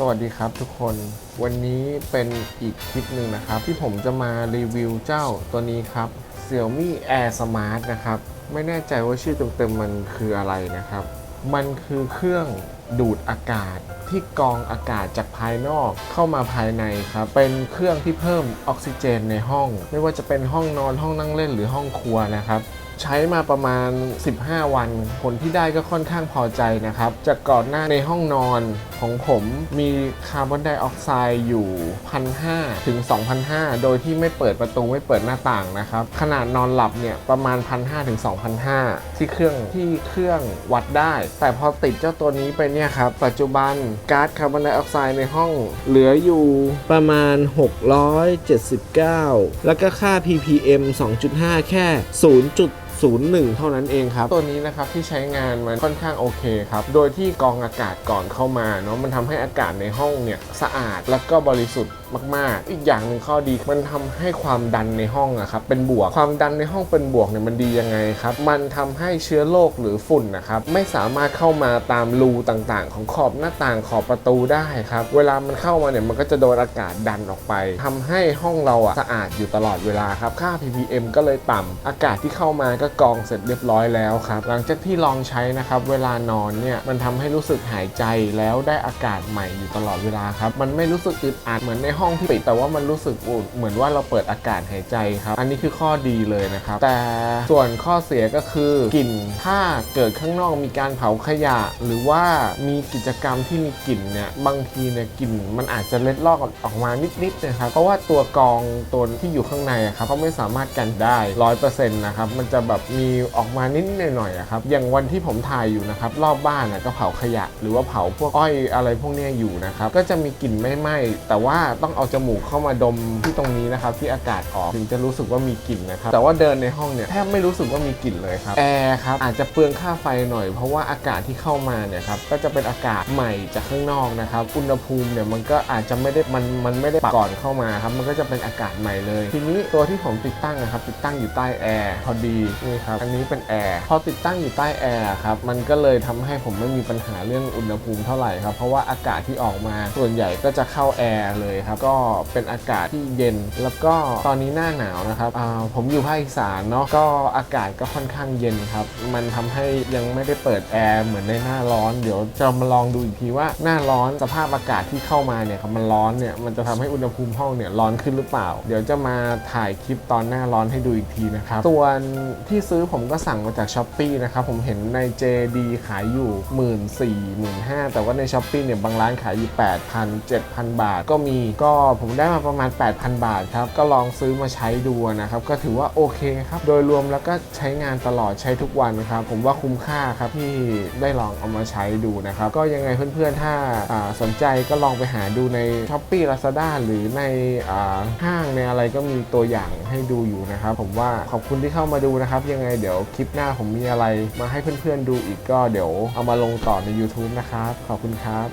สวัสดีครับทุกคน วันนี้เป็นอีกคลิปหนึ่งนะครับ ที่ผมจะมารีวิวเจ้าตัวนี้ครับ Xiaomi Air Smart นะครับ ไม่แน่ใจว่าชื่อเต็มๆมันคืออะไรนะครับ มันคือเครื่องดูดอากาศที่กรองอากาศจากภายนอกเข้ามาภายในครับ เป็นเครื่องที่เพิ่มออกซิเจนในห้อง ไม่ว่าจะเป็นห้องนอนห้องนั่งเล่นหรือห้องครัวนะครับใช้มาประมาณ 15 วัน ผลที่ได้ก็ค่อนข้างพอใจนะครับ จากก่อนหน้าในห้องนอนของผมมีคาร์บอนไดออกไซด์อยู่ 1,500 ถึง 2,500 โดยที่ไม่เปิดประตูไม่เปิดหน้าต่างนะครับ ขนาดนอนหลับเนี่ยประมาณ 1,500 ถึง 2,500 ที่เครื่องที่เครื่องวัดได้ แต่พอติดเจ้าตัวนี้ไปเนี่ยครับ ปัจจุบันก๊าซคาร์บอนไดออกไซด์ในห้องเหลืออยู่ประมาณ 679 แล้วก็ค่า ppm 2.5 แค่ 0. 01 เท่านั้นเองครับ ตัวนี้นะครับที่ใช้งานมันค่อนข้างโอเคครับ โดยที่กรองอากาศก่อนเข้ามาเนาะมันทำให้อากาศในห้องเนี่ยสะอาดแล้วก็บริสุทธิ์มาก ๆ อีกอย่างหนึ่งข้อดีมันทำให้ความดันในห้องอะครับเป็นบวกความดันในห้องเป็นบวกเนี่ยมันดียังไงครับ มันทำให้เชื้อโรคหรือฝุ่นนะครับไม่สามารถเข้ามาตามรูต่างๆ ของขอบหน้าต่างขอบประตูได้ครับเวลามันเข้ามาเนี่ยมันก็จะโดนอากาศดันออกไปทำให้ห้องเราอะสะอาดอยู่ตลอดเวลาครับค่า ppm ก็เลยต่ำอากาศที่เข้ามาก็กรองเสร็จเรียบร้อยแล้วครับ หลังจากที่ลองใช้นะครับเวลานอนเนี่ยมันทำให้รู้สึกหายใจแล้วได้อากาศใหม่อยู่ตลอดเวลาครับ มันไม่รู้สึกอึดอัดเหมือนในห้องที่ปิดแต่ว่ามันรู้สึกอุ่นเหมือนว่าเราเปิดอากาศหายใจครับ อันนี้คือข้อดีเลยนะครับ แต่ส่วนข้อเสียก็คือกลิ่นถ้าเกิดข้างนอกมีการเผาขยะ หรือว่ามีกิจกรรมที่มีกลิ่นเนี่ยบางทีเนี่ยกลิ่นมันอาจจะเล็ดลอดออกมานิดๆนะครับเพราะว่าตัวกองตัวที่อยู่ข้างในครับเขาไม่สามารถกันได้ร้อยเปอร์เซ็นต์นะครับมันจะแบบมีออกมานิดหน่อยๆอะครับอย่างวันที่ผมถ่ายอยู่นะครับรอบบ้านอะก็เผาขยะ หรือว่าเผาพวกอ้อยอะไรพวกนี้อยู่นะครับก็จะมีกลิ่นไม่ไหม้แต่ว่าต้องเอาจมูกเข้ามาดมที่ตรงนี้นะครับที่อากาศออกถึงจะรู้สึกว่ามีกลิ่นนะครับแต่ว่าเดินในห้องเนี่ยแทบไม่รู้สึกว่ามีกลิ่นเลยครับแอร์ครับอาจจะเปลืองค่าไฟหน่อย เพราะว่าอากาศที่เข้ามาเนี่ยครับก็จะเป็นอากาศใหม่จากข้างนอกนะครับอุณหภูมิเนี่ยมันก็อาจจะไม่ได้มันมันไม่ได้ปรับก่อนเข้ามาครับมันก็จะเป็นอากาศใหม่เลย ทีนี้ตัวที่ผมติดตั้งนะครับติดตั้งอยู่ใต้แอร์พอดีนี่ครับอันนี้เป็นแอร์พอติดตั้งอยู่ใต้แอร์ครับมันก็เลยทำให้ผมไม่มีปัญหาเรื่องอุณหภูมิเท่าไหร่ครับเพราะว่าอากาศที่ออกมาส่วนใหญ่ก็จะเข้าแอร์เลยครับก็เป็นอากาศที่เย็น แล้วก็ตอนนี้หน้าหนาวนะครับอ่าผมอยู่ภาคอีสานเนาะก็อากาศก็ค่อนข้างเย็นครับมันทำให้ยังไม่ได้เปิดแอร์เหมือนในหน้าร้อนเดี๋ยวจะมาลองดูอีกทีว่าหน้าร้อนสภาพอากาศที่เข้ามาเนี่ยครับมันร้อนเนี่ยมันจะทำให้อุณหภูมิห้องเนี่ยร้อนขึ้นหรือเปล่า เดี๋ยวจะมาถ่ายคลิปตอนหน้าร้อนให้ดูอีกทีนะครับส่วนที่ที่ซื้อผมก็สั่งมาจากช้อปปีนะครับ ผมเห็นใน JD ขายอยู่ 1 4 0 0 0 1 5 0 0แต่ว่าในช้อปปีเนี่ยบางร้านขายอยู่ 8,000 7,000 บาทก็มีก็ผมได้มาประมาณ 8,000 บาทครับ ก็ลองซื้อมาใช้ดูนะครับ ก็ถือว่าโอเคครับ โดยรวมแล้วก็ใช้งานตลอดใช้ทุกวันครับ ผมว่าคุ้มค่าครับที่ได้ลองเอามาใช้ดูนะครับ ก็ยังไงเพื่อนๆ ถ้าสนใจก็ลองไปหาดูใน s h อ p e e Lazada หรือในห้างในอะไรก็มีตัวอย่างให้ดูอยู่นะครับ ผมว่าขอบคุณที่เข้ามาดูนะครับยังไงเดี๋ยวคลิปหน้าผมมีอะไรมาให้เพื่อนๆดูอีกก็เดี๋ยวเอามาลงต่อใน YouTube นะครับ ขอบคุณครับ